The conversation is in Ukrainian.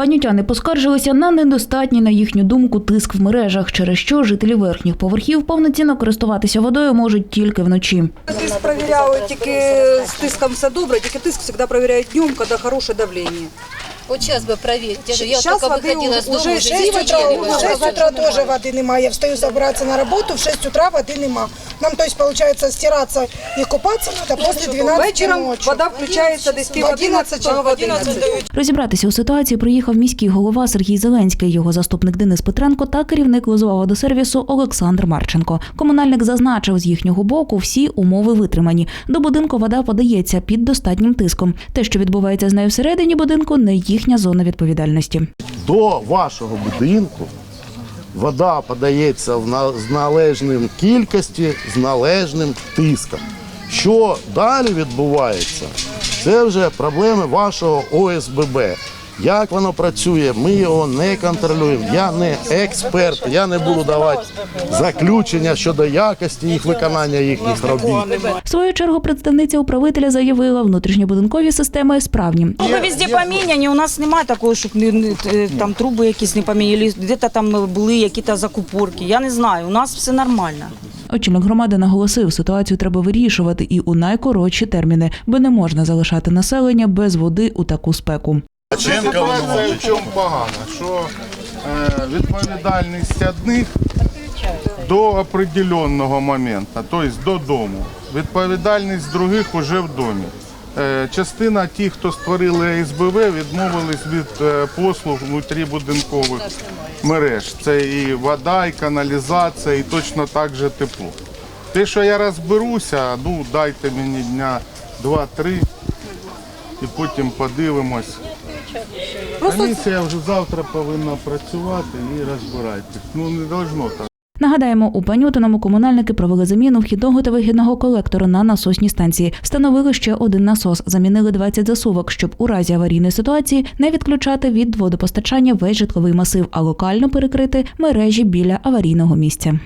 Панютяни поскаржилися на недостатній, на їхню думку, тиск в мережах, через що жителі верхніх поверхів повноцінно користуватися водою можуть тільки вночі. Тиск перевіряють тільки з тиском все добре, тільки тиск завжди перевіряють днем, коли хороше давлення. Вот сейчас бы проверить. Я, же- я Щас только воды выходила уже- из дома, уже уже шесть девочки утра, не уже было. В 6 утра теж води немає. Я встаю забиратися на роботу, в 6 утра води нема. Нам, то есть, получается, стиратися і купатися треба після 12 Вечором ночі. вода включається десь пів В 11 11 в 11. Розібратися у ситуації приїхав міський голова Сергій Зеленський, його заступник Денис Петренко та керівник Лозового водосервісу Олександр Марченко. Комунальник зазначив, з їхнього боку всі умови витримані. До будинку вода подається під достатнім тиском. Те, що відбувається з нею всередині будинку, не їхня зона відповідальності. до вашого будинку вода подається в належним кількості, з належним тиском. Що далі відбувається, це вже проблеми вашого ОСББ. Як воно працює, ми його не контролюємо. Я не експерт, я не буду давати заключення щодо якості їх виконання їхніх робіт. В свою чергу представниця управителя заявила, внутрішньобудинкові системи справні. Труби везде поміняні. У нас немає такого, щоб е, там труби якісь не поміняні, де-то там були якісь закупорки. Я не знаю. У нас все нормально. Очільник громади наголосив, ситуацію треба вирішувати і у найкоротші терміни, бо не можна залишати населення без води у таку спеку. Ситуація в чому погана, що е, відповідальність одних до определенного моменту, тобто додому. Відповідальність других уже в домі. Е, Частина тих, хто створили СБВ, відмовились від е, послуг внутрібудинкових мереж. Це і вода, і каналізація, і точно так же тепло. Те, що я розберуся, ну дайте мені дня два-три, і потім подивимось. Комісія вже завтра повинна працювати і розбиратись. Ну не должно так. Нагадаємо, у Панютиному комунальники провели заміну вхідного та вихідного колектора на насосній станції. Встановили ще один насос, замінили 20 засувок, щоб у разі аварійної ситуації не відключати від водопостачання весь житловий масив, а локально перекрити мережі біля аварійного місця.